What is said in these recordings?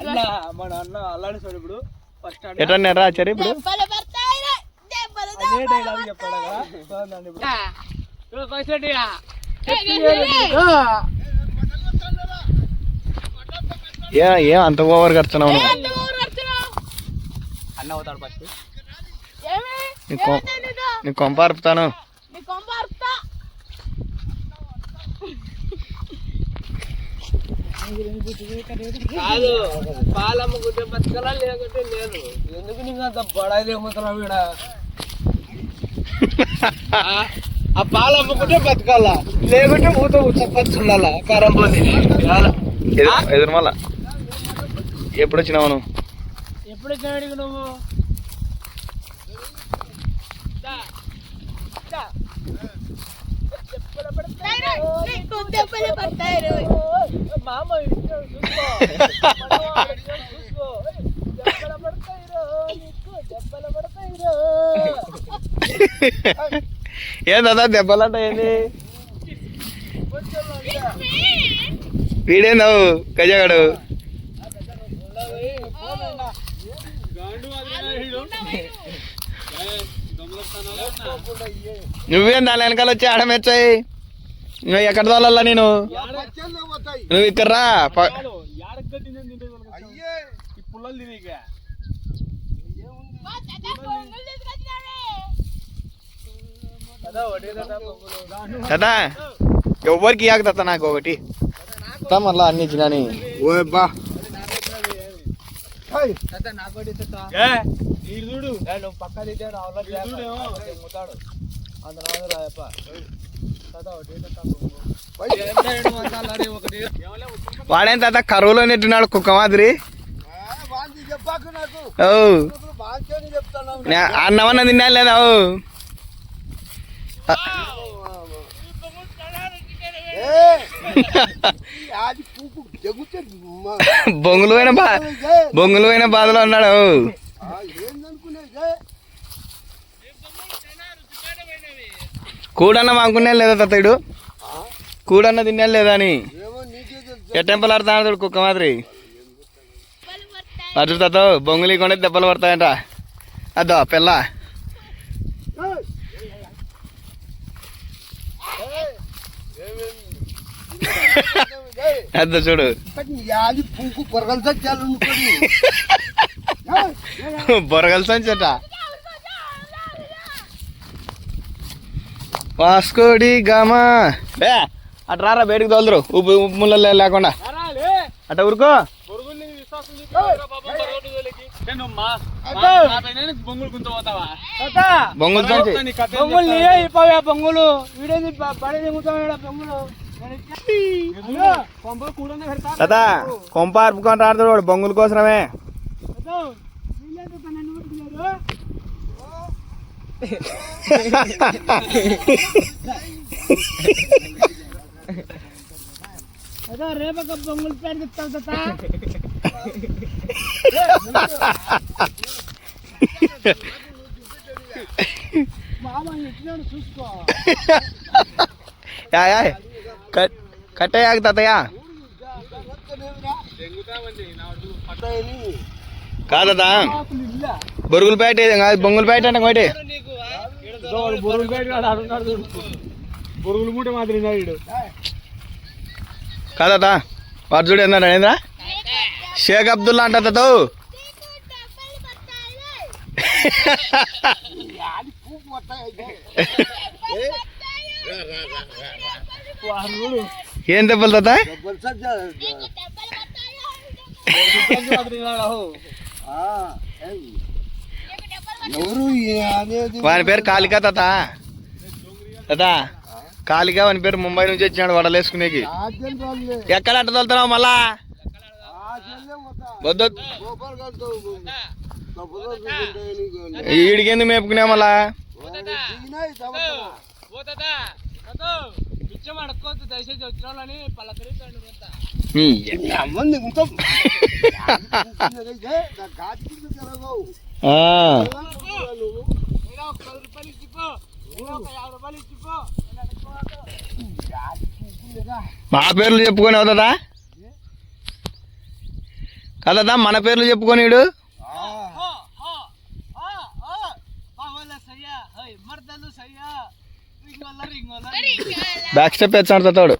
అన్న మన అన్న అల్లాడి సార్ ఇప్పుడు ఫస్ట్ చరి ఇప్పుడు? అదే డైలాగ్ చెప్పాడు? కదా. ఏ ఏం అంత ఓవర్ కడుతున్నావు? అన్న అవుతాడు ఫస్ట్? నీ కొంప అరుపుతాను. కాదు పాలమ్ముకుంటే బతకలా లేకుంటే లేదు ఎందుకు నీకు అంత బడాయి ఏమవుతున్నావు వీడ? ఆ- పాలు అమ్ముకుంటే బతకాలా? లేకుంటే మూత చప్పచ్చు ఉండాలా కారం పోతే. ఎప్పుడు వచ్చినావు నువ్వు? ఎప్పుడు వచ్చాడు నువ్వు దా. దా. దెబ్బలు పడతాయి. రే, నీకు దెబ్బలు పడతాయి రే. మామ ఇటు చూసుకో. మనవాడు ఇటు చూసుకో. ఏయ్, దెబ్బలు పడతాయి రో, నీకు దెబ్బలు పడతాయి రో. ఏం దాదా దెబ్బలంట ఏంది అంతా. వీడేందావు గజగాడు నువ్వేం దాని వెనకాల వచ్చి ఆడ నువ్వు ఎక్కడ తోలల్లా నేను? నువ్వు ఇక్కడ రా. కదా ఎవరికి తాత నాకు ఒకటి. మళ్ళా అన్ని ఇచ్చినాని ఓ బా. చూడు. పక్క తింటే రావాలా? ముతాడు అంత రాదు రాయప్ప వాడేం తాత? కరువులో నెట్టినాడు కుక్క మాదిరి. అన్నమన్న తిన్నా లేదా? ఓ. బొంగులు పోయిన బా బొంగులు పోయిన బాధలో ఉన్నాడు. కూడన్న మాకునే లేదా తాతడు కూడన్న తిన్నా లేదా అని? ఎట్టెంపలు ఆడుతున్నాడు కుక్క మాదిరి. అటు తాత బొంగులు కొండే దెబ్బలు పడతాయంట. అదో పిల్ల. అద్దో చూడు. Boragala సంచట Vasco da Gama. బే అటు రారా బయటకు తోలుదురు. ఉప్పు ఉప్పు ముళ్ళ లేకుండా. అట ఊరుకో. బొంగులు కొంప అర్పుకొని వాడు బొంగుల కోసమే అదో రేపక బొంగులు పేరు చెప్తావు తాత మామ ఎట్లా చూసుకో యా యా కట్ కట్టయ్యాక తాతయ్య కాదా బొరుగుల పేట బొంగుల పేట అంటే ఒకటి బొరుగులు కాదు ఆడున్నాడు చూడు బొరుగులు మూట మాదిరి వీడు కాదా వాడు చూడు ఎంత నరేంద్ర షేక్ అబ్దుల్లా అంట. వాడు ఏం దెబ్బలు తాత? దెబ్బలు పడతాయి చూడు మాదిరి ఉన్నాడు. నీకు దెబ్బలు వాని పేరు కాళికా తాత. తాత కాళికా వాని పేరు ముంబై నుంచి వచ్చినాడు వడలేసుకునేకి. ఎక్కడ అట్ట తోలుతున్నావు మళ్ళా? వద్దు. ఈడికెందుకు మేపుకునే మళ్ళా? ఓ తాత, తాత, పిచ్చం అడక్కోవద్దు దయచేసి వచ్చిన వాళ్ళని పలకరించండి అంతా ఆ, నేను ఒక పది రూపాయలు ఇచ్చిపో నేను ఒక యాభై రూపాయలు ఇచ్చిపో మా పేర్లు చెప్పుకొని అవుతుందా కదా మన పేర్లు చెప్పుకొని ఈడు మర్దలు సయ్యా. బ్యాక్ స్టెప్ ఎచ్చాడు తోడు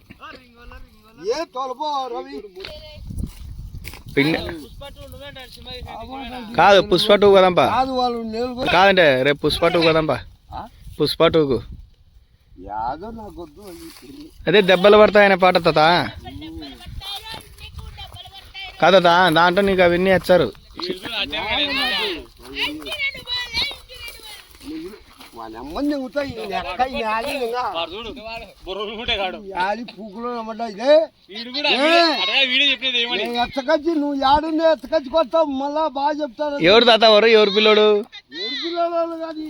ఏ తోలపో రవి కాదు పుష్ప టూ కదంపా కాదంటే రేపు పుష్ప టూ కదంపా ఆ? పుష్ప టూకు అదే దెబ్బలు పడతాయనే పాట తాత కాదా దాంట్లో నీకు అవన్నీ వచ్చారు మన అమ్మని ఎగుతాయి ఎక్క యాలి యాలి పూకులో ఇదే? ఎత్తకచ్చి నువ్వు యాడుండే ఎత్తకచ్చి కొడతావు? మళ్ళా బాగా చెప్తాను ఎవరు తాత ఎవరు? ఎవరు పిల్లోడు? ఎవరు పిల్లలు కాదు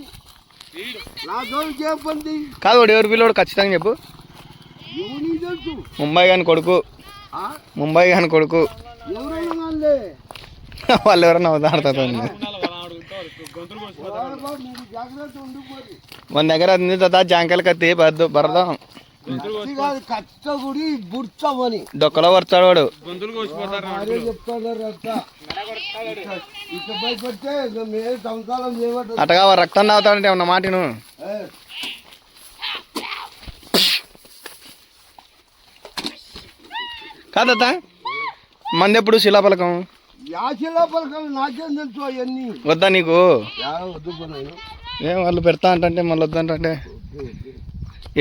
నా జోలికి ఏం పంది కాదు వాడు ఎవరు పిల్లోడు? ఖచ్చితంగా చెప్పు. ముంబై గాని కొడుకు. ఆ? ముంబై గాని కొడుకు. వాళ్ళు? ఎవరన్నా అవుతారు మన దగ్గర ఉంది తాత జాంకాయలు కత్తి బరదాం కత్తి కాదు కచ్చ గుడి బుర్చమని దొక్కలో వస్తాడు వాడు. అటగా రక్తం తాగుతాడంటే ఉన్న మాటను కాదత మంది ఎప్పుడు శిలాపలకం యాశిలా పలకలు నాకేం తెలుసు అవన్నీ? వద్దా నీకు? వద్దు. ఏం వాళ్ళు పెడతా అంటే మళ్ళీ వద్దంటే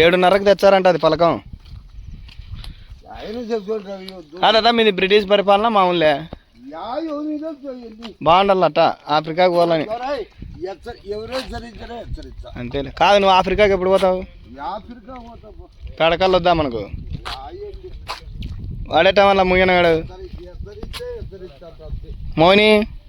ఏడున్నరకు తెచ్చారంట అది పలకం. కాదత మీది బ్రిటిష్ పరిపాలన మామూలే బాగుండాలట ఆఫ్రికాకు పోవాలని. అంతేలే. కాదు నువ్వు ఆఫ్రికాకి ఎప్పుడు పోతావు. కడకల్లో వద్దా మనకు? వాడేట వల్ల ముగినగాడు హెచ్చరిస్తే హెచ్చరిస్తా అంతే మోని